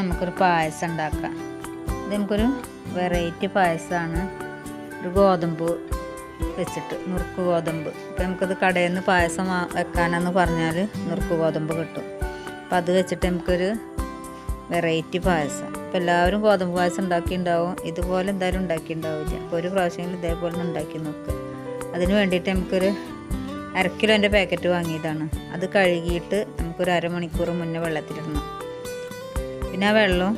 നമുക്കൊരു പായസം ഉണ്ടാക്കാം. ഇത് നമുക്കൊരു വെറൈറ്റി പായസമാണ്. ഒരു ഗോതമ്പ് വെച്ചിട്ട് നുറുക്ക് ഗോതമ്പ്. ഇപ്പം നമുക്കത് കടയിൽ നിന്ന് പായസം വെക്കാനെന്ന് പറഞ്ഞാൽ നുറുക്ക് ഗോതമ്പ് കിട്ടും. അപ്പം അത് വെച്ചിട്ട് നമുക്കൊരു വെറൈറ്റി പായസം. ഇപ്പം എല്ലാവരും ഗോതമ്പ് പായസം ഉണ്ടാക്കിയിട്ടുണ്ടാവും. ഇതുപോലെ എന്തായാലും ഉണ്ടാക്കിയിട്ടുണ്ടാവില്ല. അപ്പോൾ ഒരു പ്രാവശ്യമെങ്കിലും ഇതേപോലെ ഉണ്ടാക്കി നോക്കുക അതിന് വേണ്ടിയിട്ട് നമുക്കൊരു അരക്കിലോന്റെ പാക്കറ്റ് വാങ്ങിയതാണ്. അത് കഴുകിയിട്ട് നമുക്കൊരു അരമണിക്കൂർ മുന്നേ വെള്ളത്തിലിടണം. പിന്നെ ആ വെള്ളവും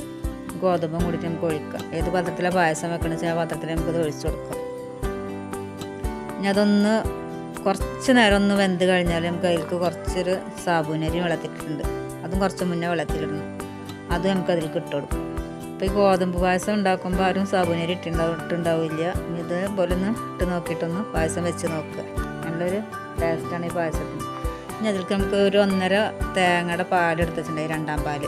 ഗോതമ്പും കൂടിയിട്ട് നമുക്ക് ഒഴിക്കാം. ഏത് പാത്രത്തിലാണ് പായസം വെക്കണമെന്ന് വെച്ചാൽ ആ പാത്രത്തിൽ നമുക്കത് ഒഴിച്ചു കൊടുക്കാം. ഇനി അതൊന്ന് കുറച്ച് നേരം ഒന്ന് വെന്ത് കഴിഞ്ഞാൽ നമുക്ക് അതിലേക്ക് കുറച്ചൊരു സാബൂനരി വെള്ളത്തിട്ടിട്ടുണ്ട്. അതും കുറച്ച് മുന്നേ വെള്ളത്തിലിടണം. അത് നമുക്ക് അതിലേക്ക് ഇട്ട് കൊടുക്കാം. അപ്പോൾ ഈ ഗോതമ്പ് പായസം ഉണ്ടാക്കുമ്പോൾ ആരും സാബൂനരി ഇട്ടുണ്ടാവും ഇട്ടുണ്ടാവില്ല. ഇതേപോലെ ഒന്ന് ഇട്ട് നോക്കിയിട്ടൊന്ന് പായസം വെച്ച് നോക്കുക. നല്ലൊരു ടേസ്റ്റാണ് ഈ പായസത്തിന്. ഇനി അതിലേക്ക് നമുക്ക് ഒരു ഒന്നര തേങ്ങയുടെ പാൽ എടുത്തിട്ടുണ്ടായി രണ്ടാം പാൽ.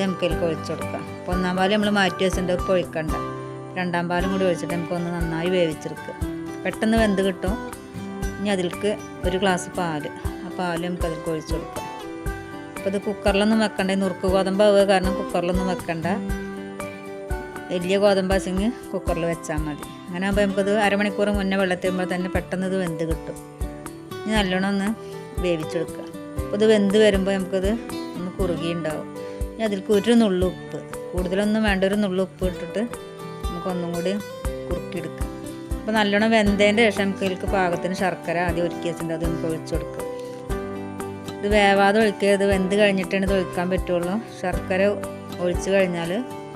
അത് നമുക്ക് അതിൽ ഒഴിച്ചു കൊടുക്കാം. അപ്പോൾ ഒന്നാം പാലും നമ്മൾ മാറ്റി വെച്ചിട്ടുണ്ട് ഇപ്പോൾ ഒഴിക്കണ്ട രണ്ടാം പാലും കൂടി ഒഴിച്ചിട്ട് നമുക്കൊന്ന് നന്നായി വേവിച്ചെടുക്കുക. പെട്ടെന്ന് വെന്ത് കിട്ടും. ഇനി അതിൽക്ക് ഒരു ഗ്ലാസ് പാൽ. ആ പാൽ നമുക്ക് അതിൽ ഒഴിച്ചു കൊടുക്കാം. അപ്പോൾ ഇത് കുക്കറിലൊന്നും വെക്കണ്ട. നുറുക്ക് ഗോതമ്പാവുക കാരണം കുക്കറിലൊന്നും വെക്കണ്ട. വലിയ ഗോതമ്പാസിങ് കുക്കറിൽ വെച്ചാൽ മതി. അങ്ങനെ ആകുമ്പോൾ നമുക്കത് അരമണിക്കൂർ മുന്നേ വെള്ളത്തിൽ വരുമ്പോൾ തന്നെ പെട്ടെന്ന് ഇത് വെന്ത് കിട്ടും. ഇനി നല്ലോണം ഒന്ന് വേവിച്ചെടുക്കുക. അപ്പോൾ ഇത് വെന്ത് വരുമ്പോൾ നമുക്കത് ഒന്ന് കുറുകി ഉണ്ടാവും. ഇനി അതിലേക്ക് ഒരു നുള്ളു ഉപ്പ്. കൂടുതലൊന്നും വേണ്ട ഒരു നുള്ളു ഉപ്പ് ഇട്ടിട്ട് നമുക്കൊന്നും കൂടി കുറുക്കിയെടുക്കാം. അപ്പോൾ നല്ലോണം വെന്തതിന്റെ ശേഷം നമുക്ക് ഇതിൽക്ക് പാകത്തിന് ശർക്കര ആദ്യം ഒരുക്കി വെച്ചിട്ടുണ്ട് അത് നമുക്ക് ഒഴിച്ചു കൊടുക്കുക ഇത് വേവാതെ ഒഴിക്കുക ഇത് വെന്ത് കഴിഞ്ഞിട്ടാണ് ഇത് ഒഴിക്കാൻ പറ്റുള്ളൂ. ശർക്കര ഒഴിച്ച് കഴിഞ്ഞാൽ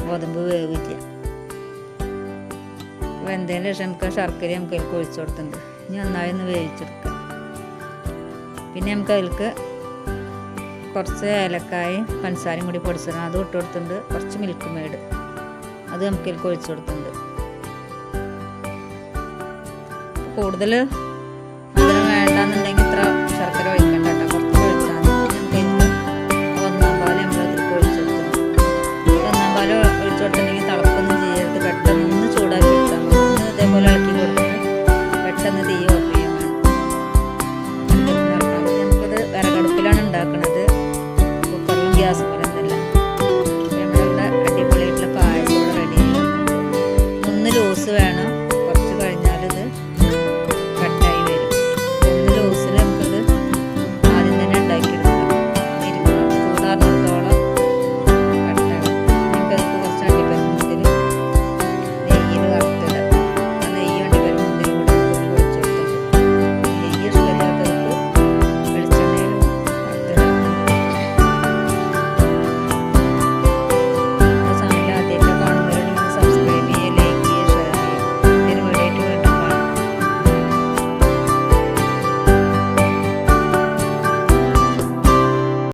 ഗോതമ്പ് വേവില്ല വെന്തതിന് ശേഷം നമുക്ക് ശർക്കര നമുക്ക് അതിലേക്ക് ഒഴിച്ചു കൊടുത്തിട്ടുണ്ട്. ഇനി നന്നായി ഒന്ന് വേവിച്ചെടുക്കുക പിന്നെ നമുക്ക് അതിലേക്ക് കുറച്ച് ഏലക്കായും പഞ്ചസാരയും കൂടി പൊടിച്ചിടണം. അത് ഇട്ട് കൊടുത്തിട്ടുണ്ട്. കുറച്ച് മിൽക്ക് മെയ്ഡ് അത് നമുക്ക് ഇതിൽ ഒഴിച്ചു കൊടുത്തിട്ടുണ്ട്. കൂടുതൽ വേണ്ടെന്നുണ്ടെങ്കിൽ വേണ്ടാന്നുണ്ടെങ്കിൽ ഇത്ര ശർക്കര ഒഴിക്കണ്ട കേട്ടോ.